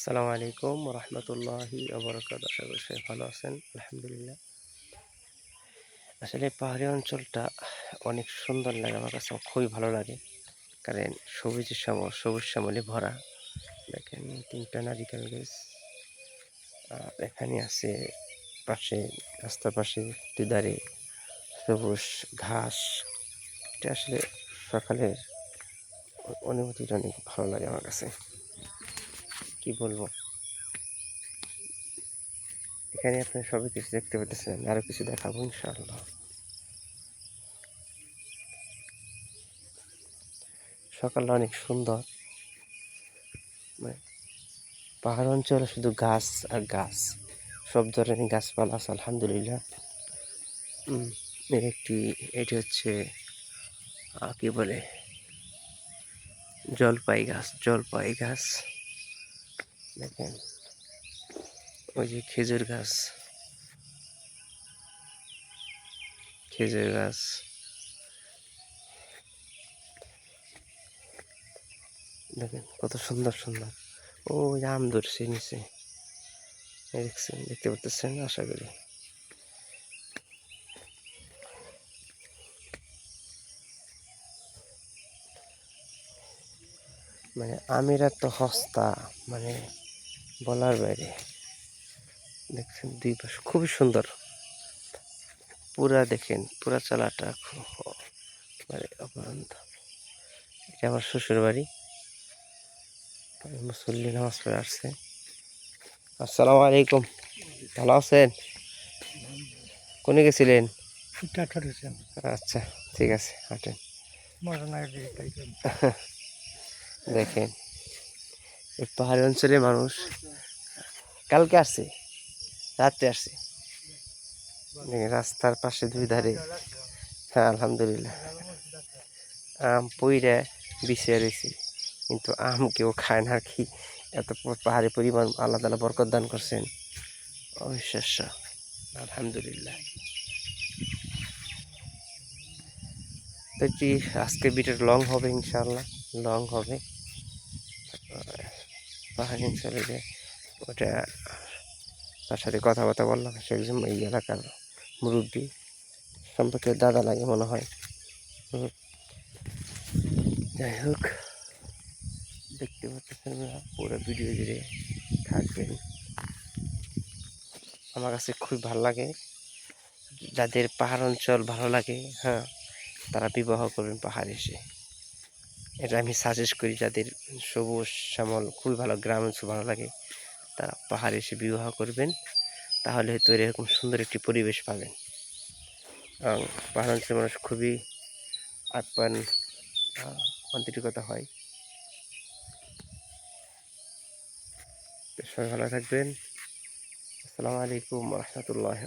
আসসালামু আলাইকুম রহমতুল্লাহি আবরকাত আশা করি সবাই ভালো আছেন, আলহামদুলিল্লাহ। আসলে পাহাড়ি অঞ্চলটা অনেক সুন্দর লাগে, আমার কাছে খুবই ভালো লাগে। কারণ সবুজের শ্যামল, সবুজ শ্যামলে ভরা। দেখেন, তিনটা নারিকেল গাছ। এখানে আছে পাশে, রাস্তার পাশে দুধারে সবুজ ঘাস। এটা আসলে সকালের অনুভূতিটা অনেক ভালো লাগে আমার কাছে। কি বলব? এখানে আপনি সবই কিছু দেখতে পেতেছেন আরও কিছু দেখাবো ইনশাআল্লাহ। সকালটা অনেক সুন্দর। মানে পাহাড় অঞ্চলে শুধু গাছ আর গাছ, সব ধরনের গাছপালা আছে, আলহামদুলিল্লাহ। এর একটি, এটি হচ্ছে কি বলে? জলপাই গাছ জলপাই গাছ। দেখেন, ওই যে খেজুর গাছ। খেজুর গাছ। দেখেন, কত সুন্দর সুন্দর। ও আম ধরছে নিচে। দেখছেন, দেখতে পাচ্ছেন আশা করি। মানে আমিরা তো হস্তা মানে বলার বাইরে। দেখছেন দুই পাশে, খুবই সুন্দর। পুরা দেখেন, পুরা চালাটা খুব মানে অপরন্ত এটা আমার শ্বশুর বাড়ি মুসল্লি নামাজ পড়ে আসছে। আসসালামু আলাইকুম। ভালো আছেন? কোনে গেছিলেন? আচ্ছা ঠিক আছে, হাঁটেন। দেখেন, এই পাহাড়ি অঞ্চলের মানুষ কালকে আসছে, রাত্রে আসছে। রাস্তার পাশে দুই ধারে। হ্যাঁ আলহামদুলিল্লাহ। আম পইরা বিছিয়ে রয়েছে, কিন্তু আম কেউ খায় না কি। এত পাহাড়ি পরিমাণ, আল্লাহ তালা বরকত দান করছেন। অবিশ্বাস্য। আলহামদুলিল্লাহ। তো এটি আজকে ভিডিও লং হবে ইনশাল্লাহ লং হবে। পাহাড়ি যে ওটা তার সাথে কথাবার্তা বললাম, সে একজন এই এলাকার মুরব্বী। সম্পর্কে দাদা লাগে মনে হয়। যাই হোক, দেখতে পাচ্ছেন পুরো ভিডিও জুড়ে থাকবেন। আমার কাছে খুব ভালো লাগে। যাদের পাহাড় অঞ্চল ভালো লাগে হ্যাঁ তারা বিবাহ করবেন পাহাড়ে এসে। এটা আমি সাজেস্ট করি, যাদের সবুজ শ্যামল খুবই ভালো, গ্রাম অঞ্চল ভালো লাগে। তারা পাহাড়ে এসে বিবাহ করবেন, তাহলে হয়তো এরকম সুন্দর একটি পরিবেশ পাবেন। এবং পাহাড় অঞ্চলের মানুষ খুবই আপ্যায়ন আন্তরিকতা হয়। সবাই ভালো থাকবেন। আসসালামু আলাইকুম রহমতুল্লাহ